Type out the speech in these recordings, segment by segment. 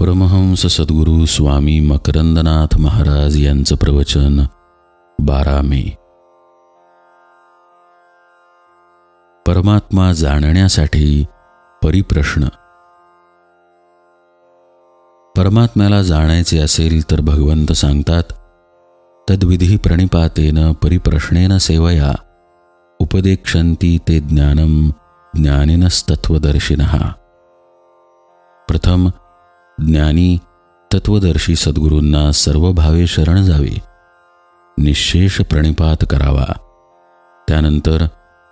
परमहंस सद्गुरू स्वामी मकरंदनाथ महाराज यांचं प्रवचन बारा मे. परमात्मा जाणण्यासाठी परिप्रश्न. परमात्म्याला जाणायचे असेल तर भगवंत सांगतात तद्विधी प्रणिपातेन परिप्रश्नेन सेवया उपदेक्षंती ते ज्ञानम ज्ञानिनस्तत्वदर्शिन प्रथम ज्ञानी तत्वदर्शी सद्गुरूंना सर्व भावे शरण जावे. निशेष प्रणिपात करावा. त्यानंतर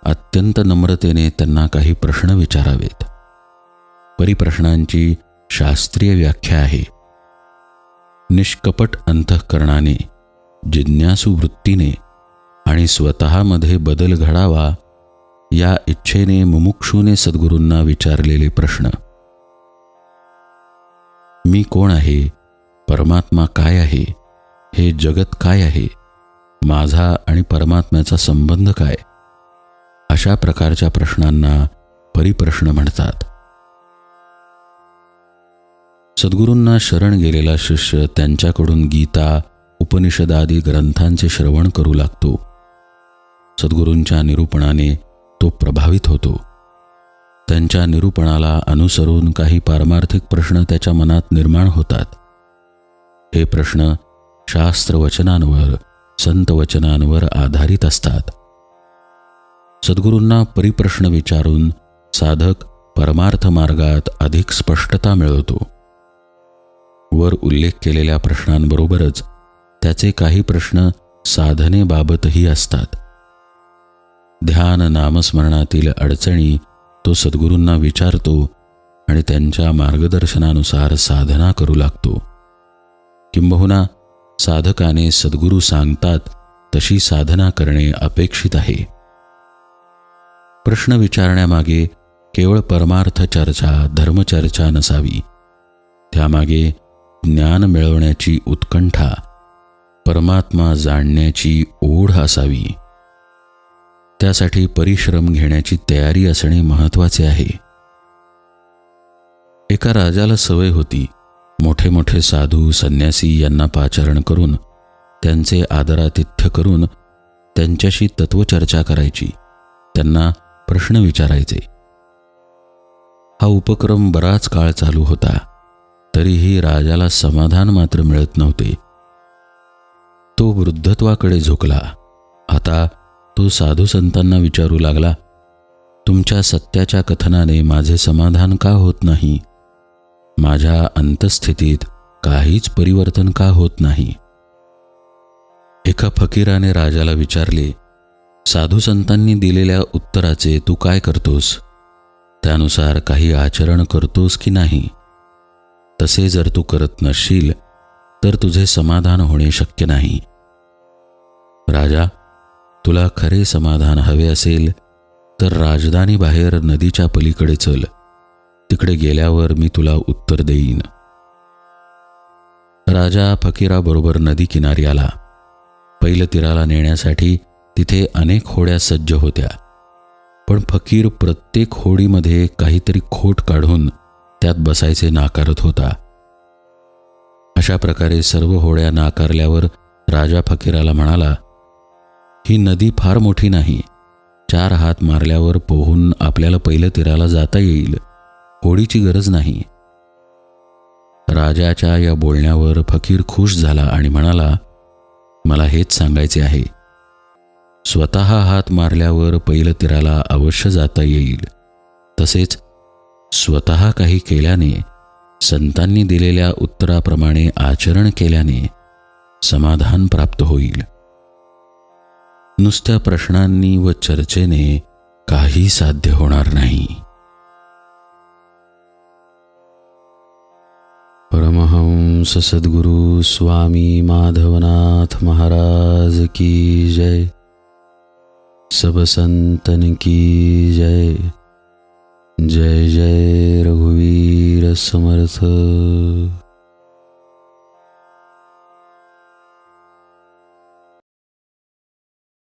अत्यंत नम्रतेने त्यांना काही प्रश्न विचारावेत. परिप्रश्नांची शास्त्रीय व्याख्या आहे. निष्कपट अंतःकरणाने जिज्ञासू वृत्तीने आणि स्वतःमध्ये बदल घडावा या इच्छेने मुमुक्षूने सद्गुरूंना विचारलेले प्रश्न. मी कोण आहे? परमात्मा काय आहे? हे जगत काय आहे? माझा आणि परमात्म्याचा संबंध काय? अशा प्रकारच्या प्रश्नांना परिप्रश्न म्हणतात. सद्गुरूंना शरण गेलेला शिष्य त्यांच्याकडून गीता उपनिषदादी ग्रंथांचे श्रवण करू लागतो. सद्गुरूंच्या निरूपणाने तो प्रभावित होतो. त्यांच्या निरूपणाला अनुसरून काही पारमार्थिक प्रश्न त्याच्या मनात निर्माण होतात. हे प्रश्न शास्त्रवचनांवर संतवचनांवर आधारित असतात. सद्गुरूंना परिप्रश्न विचारून साधक परमार्थ मार्गात अधिक स्पष्टता मिळवतो. वर उल्लेख केलेल्या प्रश्नांबरोबरच त्याचे काही प्रश्न साधनेबाबतही असतात. ध्यान नामस्मरणातील अडचणी तो सद्गुरूंना विचारतो आणि त्यांच्या मार्गदर्शनानुसार साधना करू लागतो. किंबहुना साधकाने सद्गुरू सांगतात तशी साधना करणे अपेक्षित आहे. प्रश्न विचारण्यामागे केवळ परमार्थ चर्चा धर्मचर्चा नसावी. त्यामागे ज्ञान मिळवण्याची उत्कंठा परमात्मा जाणण्याची ओढ असावी. त्यासाठी परिश्रम घेण्याची तयारी असणे महत्त्वाचे आहे. एका राजाला सवय होती. मोठे मोठे साधू संन्यासी यांना पाचारण करून त्यांचे आदरातिथ्य करून त्यांच्याशी तत्वचर्चा करायची. त्यांना प्रश्न विचारायचे. हा उपक्रम बराच काळ चालू होता. तरीही राजाला समाधान मात्र मिळत नव्हते. तो वृद्धत्वाकडे झुकला. आता तो साधू संतांना विचारू लागला तुमच्या सत्याच्या कथनाने माझे समाधान का होत नाही? माझ्या अंतस्थितीत काहीच परिवर्तन का होत नाही? एका फकीराने राजाला विचारले साधू संतांनी दिलेल्या उत्तराचे तू काय करतोस? त्यानुसार काही आचरण करतोस की नाही? तसे जर तू करत नसशील तर तुझे समाधान होणे शक्य नाही. राजा तुला खरे समाधान हवे असेल तर राजधानी बाहेर नदीच्या पलीकडे चल. तिकडे गेल्यावर मी तुला उत्तर देईन. राजा फकीराबरोबर नदी किनारी आला. पहिलं तीराला नेण्यासाठी तिथे अनेक होड्या सज्ज होत्या. पण फकीर प्रत्येक होडीमध्ये काहीतरी खोट काढून त्यात बसायचे नाकारत होता. अशा प्रकारे सर्व होड्या नाकारल्यावर राजा फकीराला म्हणाला ही नदी फार मोठी नाही. चार हात मारल्यावर पोहून आपल्याला पहिलं तीराला जाता येईल. होडीची गरज नाही. राजाच्या या बोलण्यावर फकीर खुश झाला आणि म्हणाला मला हेच सांगायचे आहे. स्वतः हात मारल्यावर पहिलं तीराला अवश्य जाता येईल. तसेच स्वतः काही केल्याने संतांनी दिलेल्या उत्तराप्रमाणे आचरण केल्याने समाधान प्राप्त होईल. नुसत्या प्रश्नांनी व चर्चेने काही साध्य होणार नाही. परमहंस सद्गुरु स्वामी माधवनाथ महाराज की जय. सब संतन की जय. जय जय रघुवीर समर्थ.